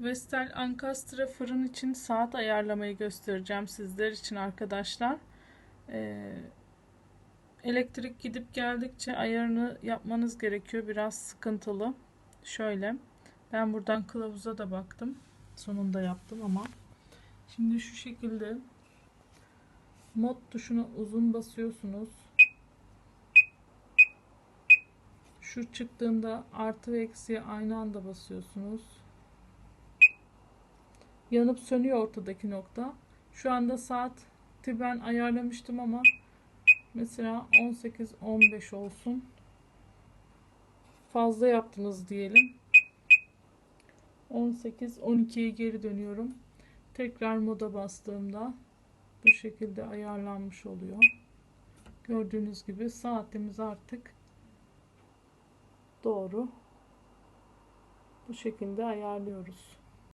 Vestel Ankastre fırın için saat ayarlamayı göstereceğim sizler için arkadaşlar. Ee, elektrik gidip geldikçe ayarını yapmanız gerekiyor. Biraz sıkıntılı. Şöyle. Ben buradan kılavuza da baktım. Sonunda yaptım ama. Şimdi şu şekilde mod tuşuna uzun basıyorsunuz. Şu çıktığında artı ve eksiye aynı anda basıyorsunuz. Yanıp sönüyor ortadaki nokta. Şu anda saati ben ayarlamıştım ama mesela 18-15 olsun. Fazla yaptınız diyelim. 18-12'ye geri dönüyorum. Tekrar moda bastığımda bu şekilde ayarlanmış oluyor. Gördüğünüz gibi saatimiz artık doğru bu şekilde ayarlıyoruz.